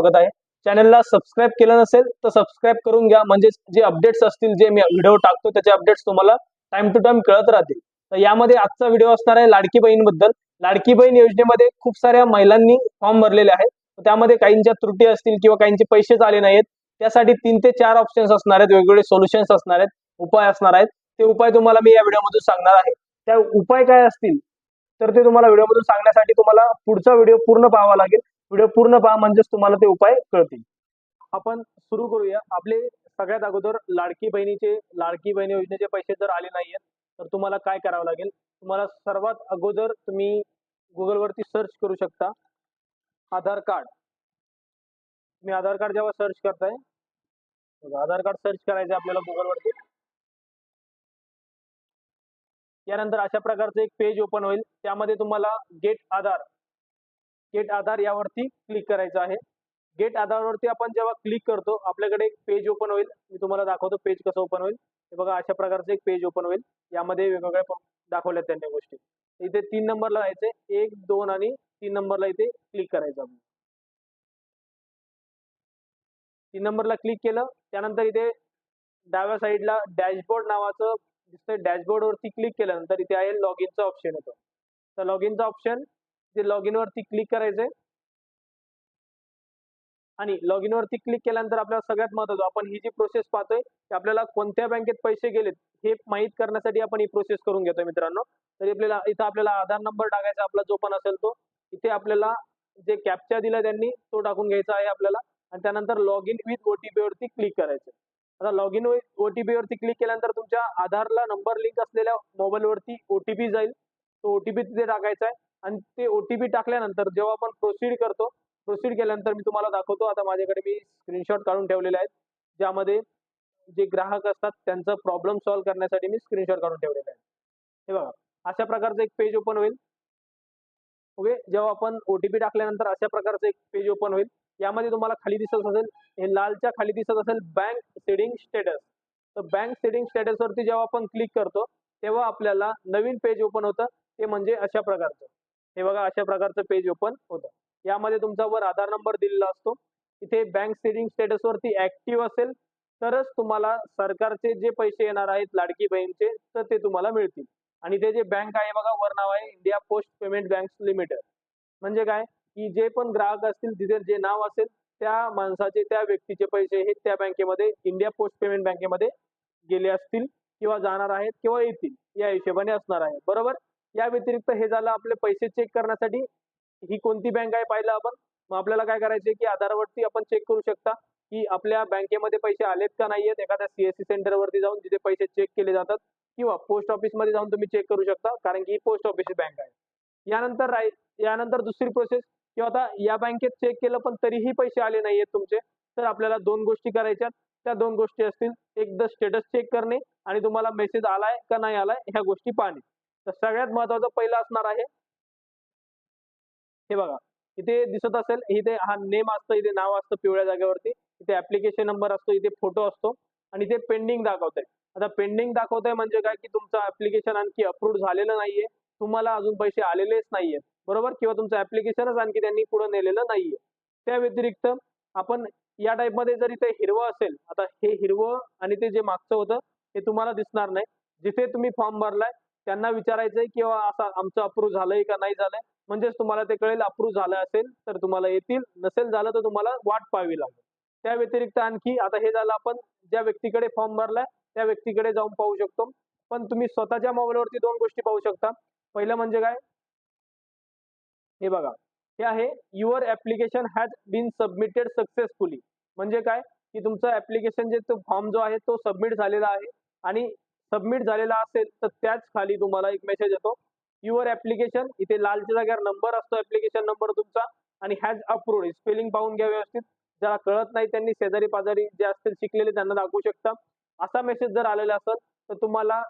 स्वागत आहे. चॅनलला सबस्क्राईब केलं नसेल तर सबस्क्राईब करून घ्या. म्हणजे जे अपडेट्स असतील जे मी व्हिडिओ टाकतो त्याचे अपडेट्स तुम्हाला टाइम टू टाइम कळत राहतील. तर यामध्ये आजचा व्हिडिओ असणार आहे लाडकी बहीणबद्दल. लाडकी बहीण योजनेमध्ये खूप साऱ्या महिलांनी फॉर्म भरलेले आहेत. त्यामध्ये काहींच्या त्रुटी असतील किंवा काहींचे पैसेच आले नाहीत. त्यासाठी तीन ते चार ऑप्शन्स असणार आहेत. वेगवेगळे सोल्युशन्स असणार आहेत. उपाय असणार आहेत. ते उपाय तुम्हाला मी या व्हिडिओमधून सांगणार आहे. त्या उपाय काय असतील तर ते तुम्हाला व्हिडिओमधून सांगण्यासाठी तुम्हाला पुढचा व्हिडिओ पूर्ण पाहावा लागेल. व्हिडिओ पूर्ण पहा म्हणजेच तुम्हाला ते उपाय कळतील. आपण सुरू करूया. आपले सगळ्यात अगोदर लाडकी बहिणीचे लाडकी बहिणी योजनेचे पैसे जर आले नाहीयेत तर तुम्हाला काय करावं लागेल? तुम्हाला सर्वात अगोदर तुम्ही गुगलवरती सर्च करू शकता. आधार कार्ड. तुम्ही आधार कार्ड जेव्हा सर्च करताय आधार कार्ड सर्च करायचं आपल्याला गुगलवरती यानंतर अशा प्रकारचं एक पेज ओपन होईल. त्यामध्ये तुम्हाला गेट आधार गेट आधार यावरती क्लिक करायचं आहे. गेट आधारवरती आपण जेव्हा क्लिक करतो आपल्याकडे एक पेज ओपन होईल. मी तुम्हाला दाखवतो पेज कसं ओपन होईल. हे बघा अशा प्रकारचं एक पेज ओपन होईल. यामध्ये वेगवेगळ्या दाखवल्या त्यांनी गोष्टी. इथे तीन नंबरला जायचे एक दोन आणि तीन नंबरला इथे क्लिक करायचं आपण. तीन नंबरला क्लिक केलं. त्यानंतर इथे डाव्या साईडला डॅशबोर्ड नावाचं दिसतंय. डॅशबोर्ड वरती क्लिक केल्यानंतर इथे आहे लॉग इनचा ऑप्शन येतो. तर लॉग इनचा ऑप्शन ते लॉग इन वरती क्लिक करायचंय. आणि लॉग इन वरती क्लिक केल्यानंतर आपल्याला सगळ्यात महत्वाचं आपण ही जी प्रोसेस पाहतोय की आपल्याला कोणत्या बँकेत पैसे गेलेत हे माहीत करण्यासाठी आपण ही प्रोसेस करून घेतोय मित्रांनो. तरी आपल्याला इथं आपल्याला आधार नंबर टाकायचा आपला जो पण असेल तो इथे आपल्याला जे कॅप्चा दिला त्यांनी तो टाकून घ्यायचा आहे आपल्याला. आणि त्यानंतर लॉग इन विथ ओटीपी वरती क्लिक करायचं. आता लॉग इन ओटीपी वरती क्लिक केल्यानंतर तुमच्या आधारला नंबर लिंक असलेल्या मोबाईल वरती ओटीपी जाईल. तो ओटीपी तिथे टाकायचा आहे. आणि ते ओटीपी टाकल्यानंतर जेव्हा आपण प्रोसीड करतो प्रोसीड केल्यानंतर मी तुम्हाला दाखवतो. आता माझ्याकडे मी स्क्रीनशॉट काढून ठेवलेले आहेत ज्यामध्ये जे ग्राहक असतात त्यांचा प्रॉब्लेम सॉल्व्ह करण्यासाठी मी स्क्रीनशॉट काढून ठेवलेलं आहे हे बघा अशा प्रकारचं एक पेज ओपन होईल. ओके जेव्हा आपण ओटीपी टाकल्यानंतर अशा प्रकारचं एक पेज ओपन होईल. यामध्ये तुम्हाला खाली दिसत असेल हे लालच्या खाली दिसत असेल बँक सेडिंग स्टेटस तर बँक सेडिंग स्टेटस वरती जेव्हा आपण क्लिक करतो तेव्हा आपल्याला नवीन पेज ओपन होतं. ते म्हणजे अशा प्रकारचं. हे बघा अशा प्रकारचं पेज ओपन होतं. यामध्ये तुमचा वर आधार नंबर दिलेला असतो. इथे बँक सेविंग स्टेटस वरती ऍक्टिव्ह असेल तरच तुम्हाला सरकारचे जे पैसे येणार आहेत लाडकी बहीणचे तर ते तुम्हाला मिळतील. आणि ते जे बँक आहे बघा वर नाव आहे India post payment bank limited म्हणजे काय? की जे पण ग्राहक असतील तिथे जे नाव असेल त्या माणसाचे त्या व्यक्तीचे पैसे हे त्या बँकेमध्ये इंडिया पोस्ट पेमेंट बँकेमध्ये गेले असतील किंवा जाणार आहेत किंवा येतील या हिशोबाने असणार आहे बरोबर? या व्यतिरिक्त हे झालं आपले पैसे चेक करण्यासाठी. ही कोणती बँक आहे पाहिलं आपण? मग आपल्याला काय करायचे की आधारवरती आपण चेक करू शकता की आपल्या बँकेमध्ये पैसे आलेत का नाहीयेत? एखाद्या सीएससी सेंटर वरती जाऊन जिथे पैसे चेक केले जातात किंवा पोस्ट ऑफिसमध्ये जाऊन तुम्ही चेक करू शकता कारण की ही पोस्ट ऑफिस बँक आहे. यानंतर राय यानंतर दुसरी प्रोसेस किंवा आता या बँकेत चेक केलं पण तरीही पैसे आले नाहीयेत तुमचे तर आपल्याला दोन गोष्टी करायच्या त्या दोन गोष्टी असतील. एकदा स्टेटस चेक करणे आणि तुम्हाला मेसेज आलाय का नाही आलाय ह्या गोष्टी पाहणे. तर सगळ्यात महत्वाचं पहिलं असणार आहे. हे बघा इथे दिसत असेल इथे हा नेम असतं इथे नाव असतं पिवळ्या जागेवरती. इथे ऍप्लिकेशन नंबर असतो इथे फोटो असतो आणि इथे पेंडिंग दाखवतंय. आता पेंडिंग दाखवतंय म्हणजे काय? की तुमचं ऍप्लिकेशन आणखी अप्रूव्ह झालेलं नाहीये. तुम्हाला अजून पैसे आलेलेच नाहीये. बरोबर? किंवा तुमचं ऍप्लिकेशनच आणखी त्यांनी पुढे नेलेलं नाहीये. त्या व्यतिरिक्त आपण या टाईपमध्ये जर इथे हिरवं असेल आता हे हिरवं आणि ते जे मागचं होतं हे तुम्हाला दिसणार नाही. जिथे तुम्ही फॉर्म भरलाय त्यांना विचारायचंय किंवा असं आमचं अप्रूव्ह झालंय का नाही झालंय? म्हणजेच तुम्हाला ते कळेल अप्रूव्ह झालं असेल तर तुम्हाला येतील नसेल झालं तर तुम्हाला वाट पाहावी लागेल. त्या व्यतिरिक्त आणखी आता हे झालं आपण ज्या व्यक्तीकडे फॉर्म भरलाय त्या व्यक्तीकडे जाऊन पाहू शकतो. पण तुम्ही स्वतःच्या मोबाईलवरती दोन गोष्टी पाहू शकता. पहिलं म्हणजे काय? हे बघा. हे आहे your application has been submitted successfully म्हणजे काय? की तुमचं ऍप्लिकेशन जे तो फॉर्म जो आहे तो सबमिट झालेला आहे. आणि सबमिट झालेला असेल तर त्याच खाली तुम्हाला एक मेसेज येतो. युअर ऍप्लिकेशन इथे लालच्या जागेवर नंबर असतो ऍप्लिकेशन नंबर तुमचा आणि हॅज अप्रूव्ड स्पेलिंग पाहून घ्या व्यवस्थित. ज्याला कळत नाही त्यांनी शेजारी पाजारी जे असतील शिकलेले त्यांना दाखवू शकता. असा मेसेज जर आलेला असेल तर तुम्हाला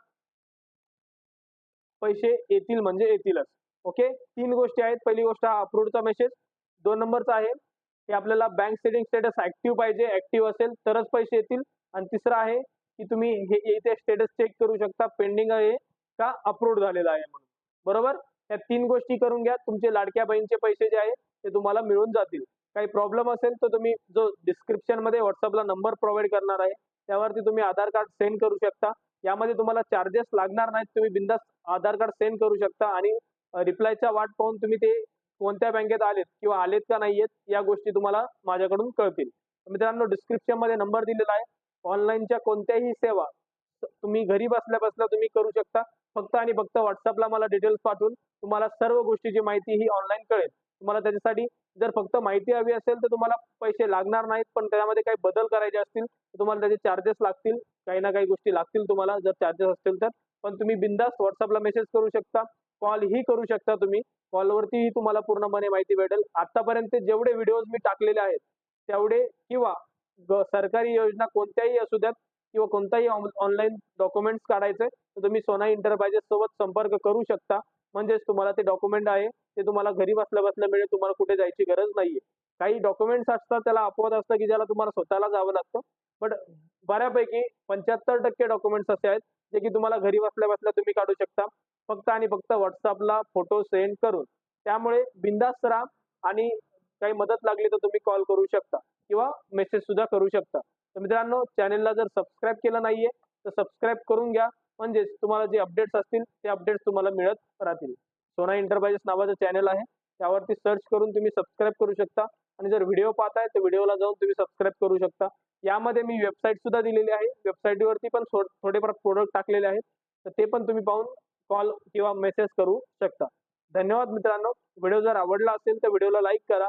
पैसे येतील म्हणजे येतीलच. ओके तीन गोष्टी आहेत. पहिली गोष्ट हा अप्रूव्हचा मेसेज दोन नंबरचा आहे की आपल्याला बँक सेटिंग स्टेटस ऍक्टिव्ह पाहिजे. ऍक्टिव्ह असेल तरच पैसे येतील. आणि तिसरं आहे की तुम्ही हे इथे स्टेटस चेक करू शकता. पेंडिंग आहे का अप्रूव्ह झालेला आहे म्हणून. बरोबर? या तीन गोष्टी करून घ्या. तुमचे लाडक्या बहिणीचे पैसे जे आहे ते तुम्हाला मिळून जातील. काही प्रॉब्लेम असेल तर तुम्ही जो डिस्क्रिप्शनमध्ये व्हॉट्सअपला नंबर प्रोव्हाइड करणार आहे त्यावरती तुम्ही आधार कार्ड सेंड करू शकता. यामध्ये तुम्हाला चार्जेस लागणार नाहीत. तुम्ही बिंदास आधार कार्ड सेंड करू शकता आणि रिप्लायच्या वाट पाहून तुम्ही ते कोणत्या बँकेत आलेत किंवा आलेत का नाहीयेत या गोष्टी तुम्हाला माझ्याकडून कळतील. मित्रांनो डिस्क्रिप्शनमध्ये नंबर दिलेला आहे. ऑनलाईनच्या कोणत्याही सेवा तुम्ही घरी बसल्या बसल्या तुम्ही करू शकता. फक्त आणि फक्त व्हॉट्सअपला मला डिटेल्स पाठवून तुम्हाला सर्व गोष्टीची माहिती ही ऑनलाईन कळेल. तुम्हाला त्याच्यासाठी जर फक्त माहिती हवी असेल तर तुम्हाला पैसे लागणार नाहीत पण त्यामध्ये काही बदल करायचे असतील तर तुम्हाला त्याचे चार्जेस लागतील. काही ना काही गोष्टी लागतील तुम्हाला जर चार्जेस असतील तर. पण तुम्ही बिंदास व्हॉट्सअपला मेसेज करू शकता. कॉल ही करू शकता तुम्ही. कॉलवरतीही तुम्हाला पूर्णपणे माहिती भेटेल. आतापर्यंत जेवढे व्हिडिओज मी टाकलेले आहेत तेवढे किंवा सरकारी योजना कोणत्याही असू द्यात किंवा कोणताही ऑनलाईन डॉक्युमेंट्स काढायचे तर तुम्ही सोना इंटरप्राइजेस सोबत संपर्क करू शकता. म्हणजेच तुम्हाला ते डॉक्युमेंट आहे ते तुम्हाला घरी बसल्या बसल्या मिळेल तुम्हाला कुठे जायची गरज नाहीये. काही डॉक्युमेंट्स असतात त्याला अपवाद असतं की ज्याला तुम्हाला स्वतःला जावं लागतं. बट बऱ्यापैकी पंच्याहत्तर टक्के डॉक्युमेंट्स असे आहेत जे की तुम्हाला घरी बसल्या बसल्या तुम्ही काढू शकता. फक्त आणि फक्त व्हॉट्सअपला फोटो सेंड करून. त्यामुळे बिंदास्त राहा आणि काही मदत लागली तर तुम्ही कॉल करू शकता. किंवा मेसेज सुद्धा करू शकता. तर मित्रांनो चॅनेलला जर सबस्क्राईब केलं नाहीये तर सबस्क्राईब करून घ्या. म्हणजेच तुम्हाला जे अपडेट्स असतील ते अपडेट्स तुम्हाला मिळत राहतील. सोना एंटरप्राइजेस नावाचं चॅनल आहे. त्यावरती सर्च करून तुम्ही सबस्क्राईब करू शकता. आणि जर व्हिडिओ पाहताय तर व्हिडिओला जाऊन तुम्ही सबस्क्राईब करू शकता. यामध्ये मी वेबसाईट सुद्धा दिलेली आहे. वेबसाईटवरती पण थोडेफार प्रोडक्ट टाकलेले आहेत. तर ते पण तुम्ही पाहून कॉल किंवा मेसेज करू शकता. धन्यवाद मित्रांनो. व्हिडिओ जर आवडला असेल तर व्हिडिओला लाईक करा.